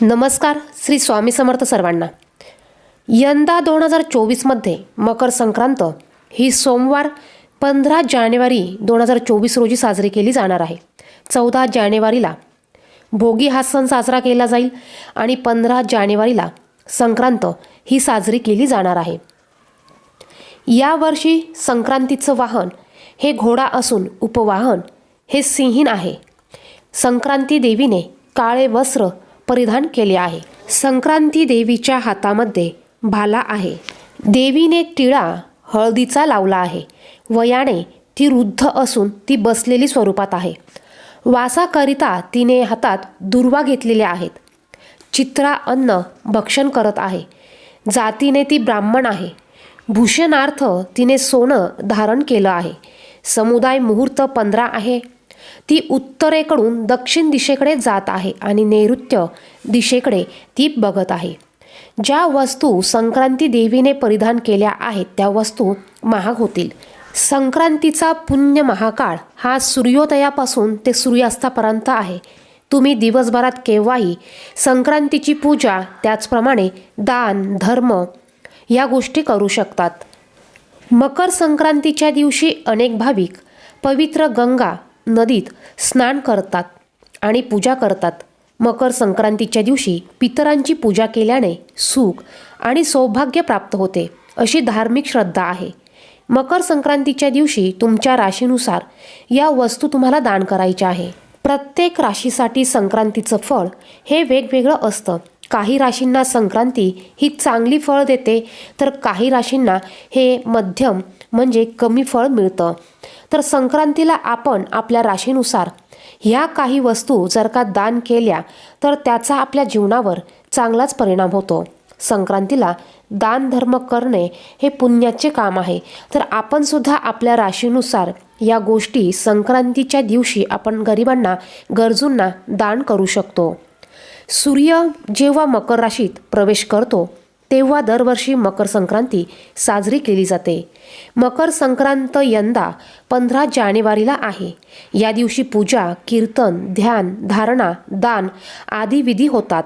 नमस्कार श्री स्वामी समर्थ सर्वांना. यंदा दोन हजार चोवीसमध्ये मकर संक्रांत ही सोमवार पंधरा जानेवारी दोन हजार चोवीस रोजी साजरी केली जाणार आहे. चौदा जानेवारीला भोगी हा सण साजरा केला जाईल आणि पंधरा जानेवारीला संक्रांत ही साजरी केली जाणार आहे. यावर्षी संक्रांतीचं वाहन हे घोडा असून उपवाहन हे सिंहीण आहे. संक्रांती देवीने काळे वस्त्र परिधान केले आहे. संक्रांती देवीच्या हातामध्ये भाला आहे. देवीने टिळा हळदीचा लावला आहे. वयाने ती वृद्ध असून ती बसलेली स्वरूपात आहे. वासाकरिता तिने हातात दुर्वा घेतलेल्या आहेत. चित्रा अन्न भक्षण करत आहे. जातीने ती ब्राह्मण आहे. भूषणार्थ तिने सोनं धारण केलं आहे. समुदाय मुहूर्त पंधरा आहे. ती उत्तरेकडून दक्षिण दिशेकडे जात आहे आणि नैऋत्य दिशेकडे ती बघत आहे. ज्या वस्तू संक्रांती देवीने परिधान केल्या आहेत त्या वस्तू महाग होतील. संक्रांतीचा पुण्य महाकाळ हा सूर्योदयापासून ते सूर्यास्तापर्यंत आहे. तुम्ही दिवसभरात केव्हाही संक्रांतीची पूजा त्याचप्रमाणे दान धर्म या गोष्टी करू शकतात. मकर संक्रांतीच्या दिवशी अनेक भाविक पवित्र गंगा नदीत स्नान करतात आणि पूजा करतात. मकर संक्रांतीच्या दिवशी पितरांची पूजा केल्याने सुख आणि सौभाग्य प्राप्त होते अशी धार्मिक श्रद्धा आहे. मकर संक्रांतीच्या दिवशी तुमच्या राशीनुसार या वस्तू तुम्हाला दान करायच्या आहे. प्रत्येक राशीसाठी संक्रांतीचं फळ हे वेगवेगळं असतं. काही राशींना संक्रांती ही चांगली फळ देते तर काही राशींना हे मध्यम म्हणजे कमी फळ मिळतं. तर संक्रांतीला आपण आपल्या राशीनुसार ह्या काही वस्तू जर का दान केल्या तर त्याचा आपल्या जीवनावर चांगलाच परिणाम होतो. संक्रांतीला दान धर्म करणे हे पुण्याचे काम आहे. तर आपण सुद्धा आपल्या राशीनुसार या गोष्टी संक्रांतीच्या दिवशी आपण गरिबांना गरजूंना दान करू शकतो. सूर्य जेव्हा मकर राशीत प्रवेश करतो तेव्हा दरवर्षी मकर संक्रांती साजरी केली जाते. मकर संक्रांत यंदा पंधरा जानेवारीला आहे. या दिवशी पूजा कीर्तन ध्यान धारणा दान आदी विधी होतात.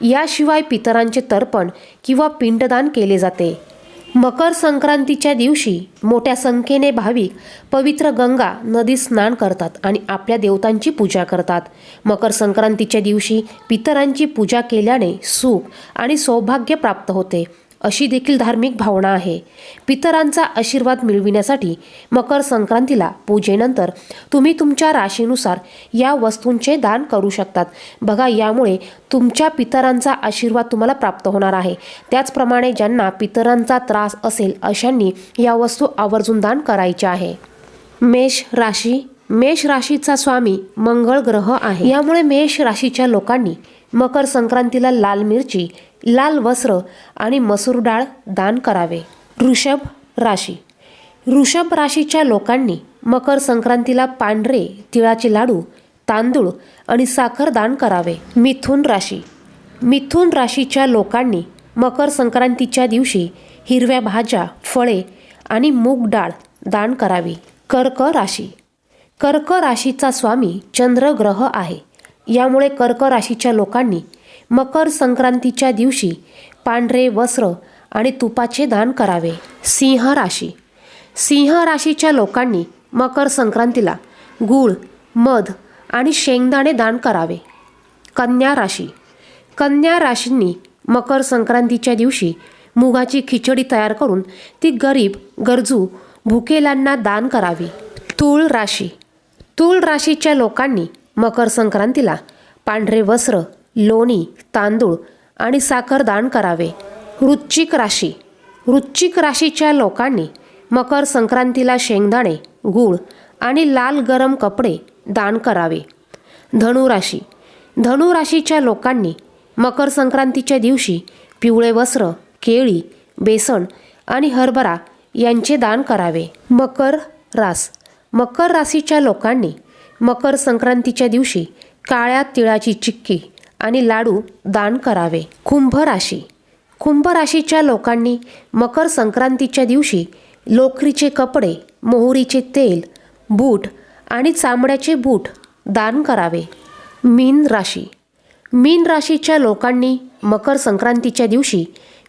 याशिवाय पितरांचे तर्पण किंवा पिंडदान केले जाते. मकर संक्रांतीच्या दिवशी मोठ्या संख्येने भाविक पवित्र गंगा नदीत स्नान करतात आणि आपल्या देवतांची पूजा करतात. मकर संक्रांतीच्या दिवशी पितरांची पूजा केल्याने सुख आणि सौभाग्य प्राप्त होते. अशी देखील धार्मिक भावना आहे. पितरांचा आशीर्वाद मिळविण्यासाठी मकर संक्रांतीला पूजेनंतर तुम्ही तुमच्या राशीनुसार या वस्तूंचे दान करू शकतात. बघा यामुळे तुमच्या पितरांचा आशीर्वाद तुम्हाला प्राप्त होणार आहे. त्याचप्रमाणे ज्यांना पितरांचा त्रास असेल अशांनी या वस्तू आवर्जून दान करायचे आहे. मेष राशी मेष राशीचा स्वामी मंगळ ग्रह आहे. यामुळे मेष राशीच्या लोकांनी मकर संक्रांतीला लाल मिरची लाल वस्त्र आणि मसूर डाळ दान करावे. वृषभ राशी. वृषभ राशीच्या लोकांनी मकर संक्रांतीला पांढरे तिळाचे लाडू तांदूळ आणि साखर दान करावे. मिथुन राशी. मिथुन राशीच्या लोकांनी मकर संक्रांतीच्या दिवशी हिरव्या भाज्या फळे आणि मूग डाळ दान करावी. कर्क राशी. कर्क राशीचा स्वामी चंद्रग्रह आहे. यामुळे कर्क राशीच्या लोकांनी मकर संक्रांतीच्या दिवशी पांढरे वस्त्र आणि तुपाचे दान करावे. सिंह राशी. सिंह राशीच्या लोकांनी मकर संक्रांतीला गूळ मध आणि शेंगदाणे दान करावे. कन्या राशी. कन्या राशींनी मकर संक्रांतीच्या दिवशी मुगाची खिचडी तयार करून ती गरीब गरजू भुकेलांना दान करावी. तूळ राशी. तूळ राशीच्या लोकांनी मकर संक्रांतीला पांढरे वस्त्र लोणी तांदूळ आणि साखर दान करावे. वृश्चिक राशी. वृश्चिक राशीच्या लोकांनी मकर संक्रांतीला शेंगदाणे गूळ आणि लाल गरम कपडे दान करावे. धनुराशी धनुराशीच्या लोकांनी मकर संक्रांतीच्या दिवशी पिवळे वस्त्र केळी बेसन आणि हरभरा यांचे दान करावे. मकर रास. मकर राशीच्या लोकांनी मकर संक्रांतीच्या दिवशी काळ्या तिळाची चिक्की आणि लाडू दान करावे. कुंभ राशी. कुंभ राशीच्या लोकांनी मकर संक्रांतीच्या दिवशी लोकरीचे कपडे मोहरीचे तेल बूट आणि चामड्याचे बूट दान करावे. मीन राशी. मीन राशीच्या लोकांनी मकर संक्रांतीच्या दिवशी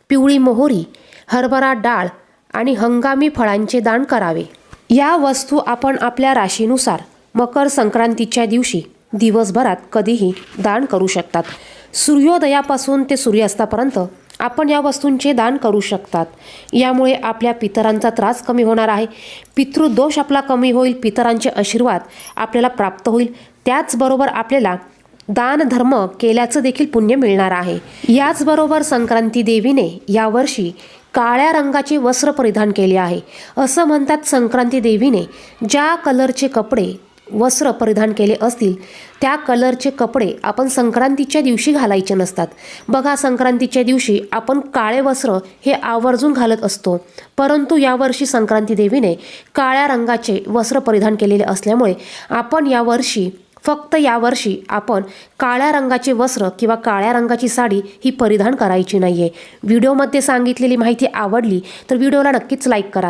पिवळी मोहरी हरभरा डाळ आणि हंगामी फळांचे दान करावे. या वस्तू आपण आपल्या राशीनुसार मकर संक्रांतीच्या दिवशी दिवसभरात कधीही दान करू शकतात. सूर्योदयापासून ते सूर्यास्तापर्यंत आपण या वस्तूंचे दान करू शकतात. यामुळे आपल्या पितरांचा त्रास कमी होणार आहे. पितृदोष आपला कमी होईल पितरांचे आशीर्वाद आपल्याला प्राप्त होईल. त्याचबरोबर आपल्याला दान धर्म केल्याचं देखील पुण्य मिळणार आहे. याचबरोबर संक्रांती देवीने यावर्षी काळ्या रंगाचे वस्त्र परिधान केले आहे. असं म्हणतात संक्रांती देवीने. ज्या कलरचे कपडे वस्त्र परिधान केले असतील त्या कलरचे कपडे आपण संक्रांतीच्या दिवशी घालायचे नसतात. बघा संक्रांतीच्या दिवशी आपण काळे वस्त्र हे आवर्जून घालत असतो. परंतु यावर्षी संक्रांती देवीने काळ्या रंगाचे वस्त्र परिधान केलेले असल्यामुळे आपण यावर्षी फक्त यावर्षी आपण काळ्या रंगाचे वस्त्र किंवा काळ्या रंगाची साडी ही परिधान करायची नाही आहे व्हिडिओमध्ये सांगितलेली माहिती आवडली तर व्हिडिओला नक्कीच लाईक करा.